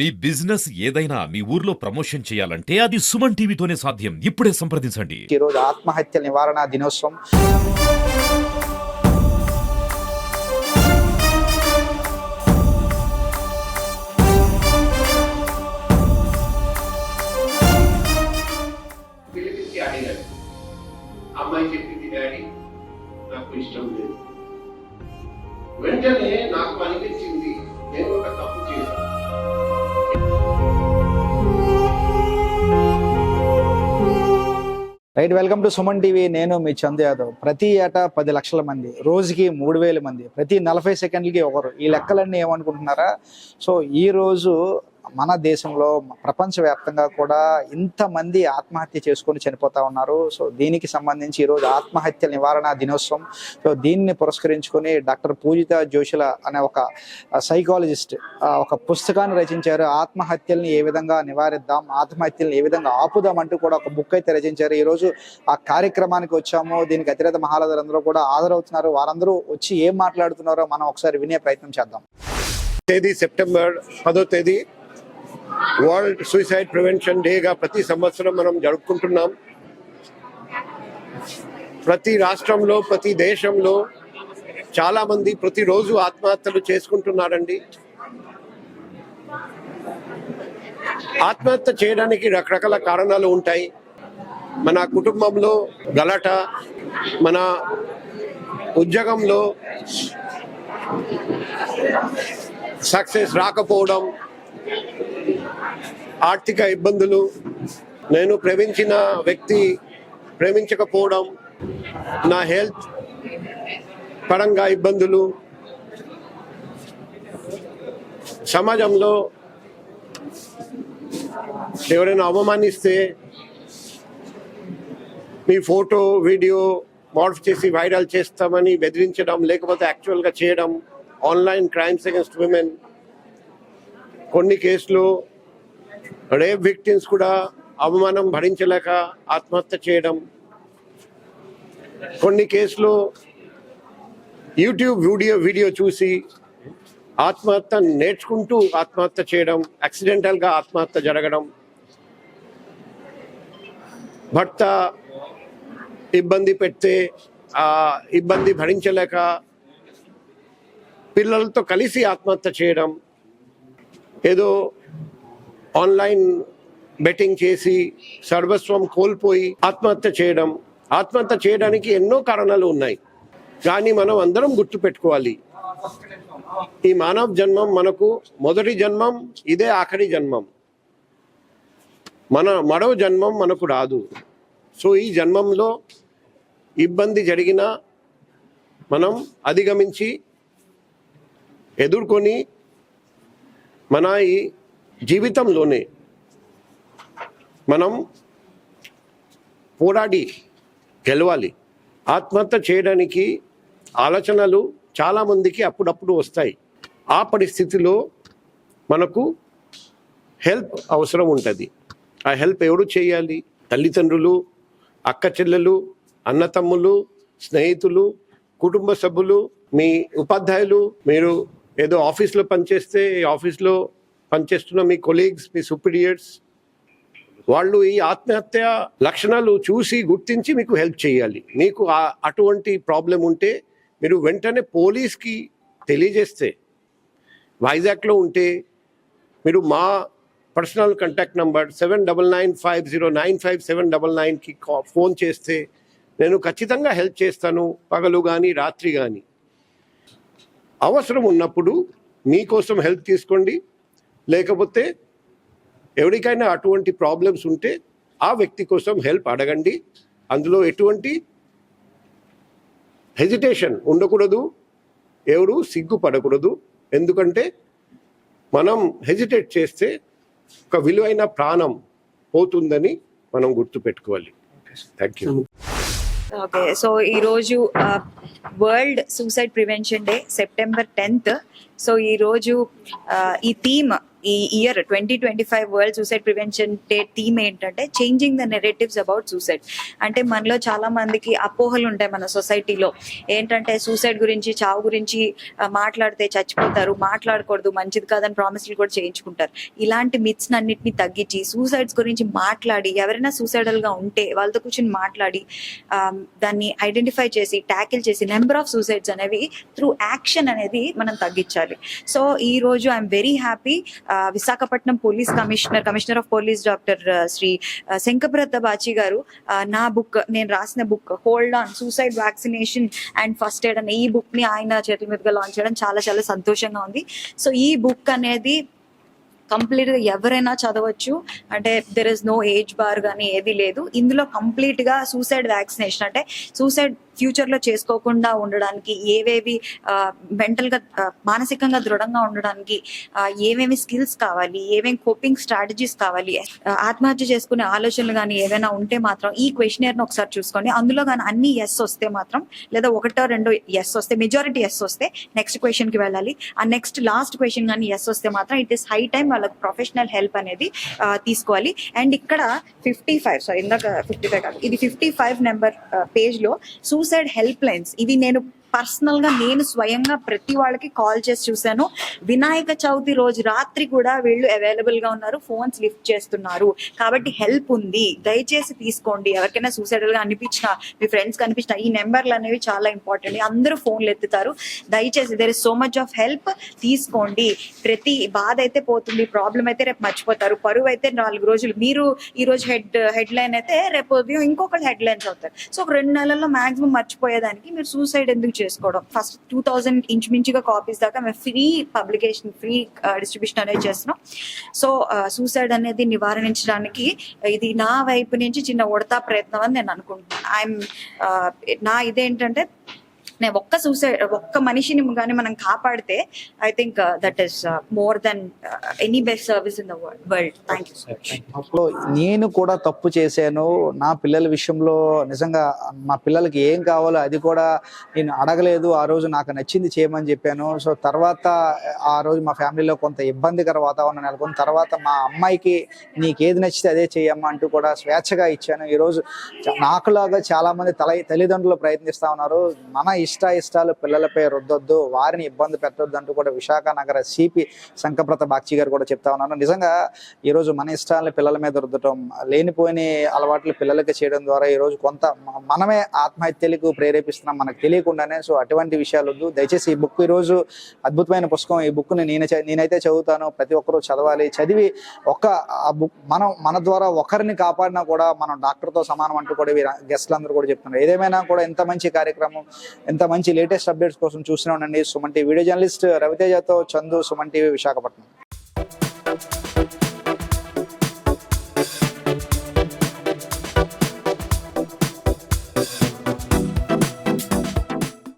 మీ business ఏదైనా మీ ఊర్లో promotion చేయాలంటే అది సుమన్ టీవీతోనే సాధ్యం. ఇప్పుడే సంప్రదించండి. ఈరోజు రోజు నివారణ దినోత్సవం. Right welcome to Suman TV. నేను మీ చంద్ యాదవ్. ప్రతి ఏటా పది లక్షల మంది రోజుకి మూడు వేల మంది ప్రతి నలభై సెకండ్లకి ఒకరు. ఈ లెక్కలన్నీ ఏమనుకుంటున్నారా? సో ఈ రోజు మన దేశంలో ప్రపంచవ్యాప్తంగా కూడా ఇంతమంది ఆత్మహత్య చేసుకొని చనిపోతా ఉన్నారు. సో దీనికి సంబంధించి ఈరోజు ఆత్మహత్యల నివారణ దినోత్సవం. సో దీన్ని పురస్కరించుకొని డాక్టర్ పూజిత జోషుల అనే ఒక సైకాలజిస్ట్ ఒక పుస్తకాన్ని రచించారు. ఆత్మహత్యల్ని ఏ విధంగా నివారిద్దాం ఆత్మహత్యల్ని ఏ విధంగా ఆపుదాం అంటూ కూడా ఒక బుక్ అయితే రచించారు. ఈరోజు ఆ కార్యక్రమానికి వచ్చాము. దీనికి అతిరేత మహారాజులందరూ కూడా హాజరవుతున్నారు. వారందరూ వచ్చి ఏం మాట్లాడుతున్నారో మనం ఒకసారి వినే ప్రయత్నం చేద్దాం. తేదీ సెప్టెంబర్ పదో తేదీ వరల్డ్ సూసైడ్ ప్రివెన్షన్ డేగా ప్రతి సంవత్సరం మనం జరుపుకుంటున్నాం. ప్రతి రాష్ట్రంలో ప్రతి దేశంలో చాలా మంది ప్రతిరోజు ఆత్మహత్యలు చేసుకుంటున్నారండి. ఆత్మహత్య చేయడానికి రకరకాల కారణాలు ఉంటాయి. మన కుటుంబంలో గలట మన ఉద్యోగంలో సక్సెస్ రాకపోవడం ఆర్థిక ఇబ్బందులు నేను ప్రేమించిన వ్యక్తి ప్రేమించకపోవడం నా హెల్త్ పరంగా ఇబ్బందులు. సమాజంలో ఎవరైనా అవమానిస్తే మీ ఫోటో వీడియో మార్ఫ్ చేసి వైరల్ చేస్తామని బెదిరించడం లేకపోతే యాక్చువల్గా చేయడం ఆన్లైన్ క్రైమ్స్ అగేన్స్ట్ విమెన్ కొన్ని కేసులు రేప్ విక్టిమ్స్ కూడా అవమానం భరించలేక ఆత్మహత్య చేయడం. కొన్ని కేసులు యూట్యూబ్ వీడియో వీడియో చూసి ఆత్మహత్య నేర్చుకుంటూ ఆత్మహత్య చేయడం యాక్సిడెంటల్గా ఆత్మహత్య జరగడం. భర్త ఇబ్బంది పెడితే ఆ ఇబ్బంది భరించలేక పిల్లలతో కలిసి ఆత్మహత్య చేయడం. ఏదో ఆన్లైన్ బెట్టింగ్ చేసి సర్వస్వం కోల్పోయి ఆత్మహత్య చేయడం ఆత్మహత్య చేయడానికి ఎన్నో కారణాలు ఉన్నాయి. కానీ మనం అందరం గుర్తు పెట్టుకోవాలి. ఈ మానవ జన్మం మనకు మొదటి జన్మం ఇదే ఆఖరి జన్మం. మన మరో జన్మం మనకు రాదు. సో ఈ జన్మంలో ఇబ్బంది జరిగినా మనం అధిగమించి ఎదుర్కొని మన ఈ జీవితంలోనే మనం పోరాడి గెలవాలి. ఆత్మహత్య చేయడానికి ఆలోచనలు చాలామందికి అప్పుడప్పుడు వస్తాయి. ఆ పరిస్థితిలో మనకు హెల్ప్ అవసరం ఉంటుంది. ఆ హెల్ప్ ఎవరు చేయాలి? తల్లిదండ్రులు అక్క చెల్లెలు అన్నతమ్ములు స్నేహితులు కుటుంబ సభ్యులు మీ ఉపాధ్యాయులు మీరు ఏదో ఆఫీస్లో పనిచేస్తే ఈ ఆఫీస్లో పనిచేస్తున్న మీ కొలీగ్స్ మీ సుపీరియర్స్ వాళ్ళు ఈ ఆత్మహత్య లక్షణాలు చూసి గుర్తించి మీకు హెల్ప్ చేయాలి. మీకు అటువంటి ప్రాబ్లం ఉంటే మీరు వెంటనే పోలీస్కి తెలియజేస్తే వైజాగ్లో ఉంటే మీరు మా personal contact number seven double nine five zero nine five seven double నైన్కి ఫోన్ చేస్తే నేను ఖచ్చితంగా హెల్ప్ చేస్తాను పగలు కానీ రాత్రి కానీ అవసరం ఉన్నప్పుడు మీకోసం హెల్ప్ తీసుకోండి. లేకపోతే ఎవరికైనా అటువంటి ప్రాబ్లమ్స్ ఉంటే ఆ వ్యక్తి కోసం హెల్ప్ అడగండి. అందులో ఎటువంటి హెజిటేషన్ ఉండకూడదు. ఎవరు సిగ్గుపడకూడదు. ఎందుకంటే మనం హెజిటేట్ చేస్తే ఒక విలువైన ప్రాణం పోతుందని మనం గుర్తుపెట్టుకోవాలి. థ్యాంక్ యూ ఓకే సో ఈ రోజు world suicide prevention day September tenth so ఈ రోజు uh, ఈ థీమ్ ఈ year twenty twenty five world suicide prevention day theme ఏంటంటే changing the narratives about suicide అంటే మనలో చాలా మందికి అపోహలు ఉంటాయి మన సొసైటీలో ఏంటంటే సూసైడ్ గురించి చావు గురించి మాట్లాడితే చచ్చిపోతారు మాట్లాడకూడదు మంచిది కాదని ప్రామిస్లు కూడా చేయించుకుంటారు. ఇలాంటి మిత్స్ అన్నిటిని తగ్గించి సూసైడ్స్ గురించి మాట్లాడి ఎవరైనా సూసైడల్గా ఉంటే వాళ్ళతో కూర్చొని మాట్లాడి దాన్ని ఐడెంటిఫై చేసి ట్యాకిల్ చేసి నెంబర్ ఆఫ్ సూసైడ్స్ అనేవి త్రూ యాక్షన్ అనేది మనం తగ్గించాలి. సో ఈ రోజు I'm very happy Visakhapatnam police commissioner commissioner of police doctor Shri Shankhabrata Bagchi గారు నా బుక్ నేను రాసిన book hold on suicide vaccination and first aid అనే ఈ బుక్ని ఆయన చేతుల మీదుగా లాంచ్ చేయడం చాలా చాలా సంతోషంగా ఉంది. సో ఈ బుక్ అనేది కంప్లీట్గా ఎవరైనా చదవచ్చు. అంటే there is no age bar కానీ ఏది లేదు. ఇందులో కంప్లీట్గా సూసైడ్ వ్యాక్సినేషన్ అంటే సూసైడ్ ఫ్యూచర్లో చేసుకోకుండా ఉండడానికి ఏవేవి మెంటల్గా మానసికంగా దృఢంగా ఉండడానికి ఏమేమి స్కిల్స్ కావాలి ఏమేమి కోపింగ్ స్ట్రాటజీస్ కావాలి ఆత్మహత్య చేసుకునే ఆలోచనలు కానీ ఏవైనా ఉంటే మాత్రం ఈ క్వశ్చనర్ని ఒకసారి చూసుకోండి. అందులో కానీ అన్ని ఎస్ వస్తే మాత్రం లేదా ఒకటో రెండో ఎస్ వస్తే మెజారిటీ ఎస్ వస్తే నెక్స్ట్ క్వశ్చన్కి వెళ్ళాలి. ఆ నెక్స్ట్ లాస్ట్ క్వశ్చన్ కానీ ఎస్ వస్తే మాత్రం ఇట్ ఇస్ హై టైం వాళ్ళకి ప్రొఫెషనల్ హెల్ప్ అనేది తీసుకోవాలి. అండ్ ఇక్కడ ఫిఫ్టీ ఫైవ్ సారీ ఇందాక ఫిఫ్టీ ఫైవ్ కాదు. ఇది ఫిఫ్టీ ఫైవ్ నెంబర్ పేజ్లో సూసైడ్ హెల్ప్ లైన్స్ ఇవి నేను పర్సనల్గా నేను స్వయంగా ప్రతి వాళ్ళకి కాల్ చేసి చూశాను. వినాయక చవితి రోజు రాత్రి కూడా వీళ్ళు అవైలబుల్గా ఉన్నారు ఫోన్స్ లిఫ్ట్ చేస్తున్నారు. కాబట్టి హెల్ప్ ఉంది. దయచేసి తీసుకోండి. ఎవరికైనా సూసైడల్గా అనిపించిన మీ ఫ్రెండ్స్ కనిపించిన ఈ నెంబర్లు అనేవి చాలా ఇంపార్టెంట్. అందరూ ఫోన్లు ఎత్తుతారు. దయచేసి there is so much of help తీసుకోండి. ప్రతి బాధ అయితే పోతుంది ప్రాబ్లం అయితే రేపు మర్చిపోతారు. పరువు అయితే నాలుగు రోజులు. మీరు ఈ రోజు హెడ్ హెడ్ లైన్ అయితే రేపు ఉదయం ఇంకొకరు హెడ్ లైన్స్ అవుతారు. సో ఒక రెండు నెలల్లో మాక్సిమం మర్చిపోయేదానికి మీరు సూసైడ్ ఎందుకు చేసుకోవడం. ఫస్ట్ టూ థౌజండ్ ఇంచుమించుగా కాపీస్ దాకా మేము ఫ్రీ పబ్లికేషన్ ఫ్రీ డిస్ట్రిబ్యూషన్ అనేది చేస్తున్నాం. సో సూసైడ్ uh, అనేది నివారించడానికి ఇది నా వైపు నుంచి చిన్న ఉడతా ప్రయత్నం అని నేను అనుకుంటున్నాను. ఐఎమ్ uh, నా ఇదేంటంటే ఒక్క సూసైడ్ ఒక్క మనిషిని కానీ మనం కాపాడితే I think that is more than any best service in the world thank you so much అప్పుడు నేను కూడా తప్పు చేశాను. నా పిల్లల విషయంలో నిజంగా మా పిల్లలకి ఏం కావాలో అది కూడా నేను అడగలేదు. ఆ రోజు నాకు నచ్చింది చేయమని చెప్పాను. సో తర్వాత ఆ రోజు మా ఫ్యామిలీలో కొంత ఇబ్బందికర వాతావరణం నెలకొని తర్వాత మా అమ్మాయికి నీకేది నచ్చితే అదే చేయమ్మా అంటూ కూడా స్వేచ్ఛగా ఇచ్చాను. ఈరోజు నాకులాగా చాలా మంది తల తల్లిదండ్రులు ప్రయత్నిస్తా ఉన్నారు. మన ఇష్ట ఇష్టాలు పిల్లలపై రుద్దొద్దు వారిని ఇబ్బంది పెట్టొద్దు అంటూ కూడా విశాఖ నగర సిపి శంకప్రత బాక్షి గారు కూడా చెప్తా ఉన్నారు. నిజంగా ఈ రోజు మన ఇష్టాలను పిల్లల మీద రుద్దటం లేనిపోయిన అలవాట్లు పిల్లలకి చేయడం ద్వారా ఈ రోజు కొంత మనమే ఆత్మహత్యలకు ప్రేరేపిస్తున్నాం మనకు తెలియకుండానే. సో అటువంటి విషయాలు వద్దు. దయచేసి ఈ బుక్ ఈ రోజు అద్భుతమైన పుస్తకం. ఈ బుక్ని నేను నేనైతే చదువుతాను. ప్రతి ఒక్కరూ చదవాలి. చదివి ఒక్క ఆ బుక్ మనం మన ద్వారా ఒకరిని కాపాడినా కూడా మనం డాక్టర్తో సమానం అంటూ కూడా గెస్ట్లు అందరూ కూడా చెప్తున్నారు. ఏదేమైనా కూడా ఎంత మంచి కార్యక్రమం ఎంత మంచి లేటెస్ట్ అప్డేట్స్ కోసం చూస్తూనే ఉండండి. సుమన్ టీవీ. వీడియో జర్నలిస్ట్ రవితేజతో చందు సుమన్ టీవీ విశాఖపట్నం.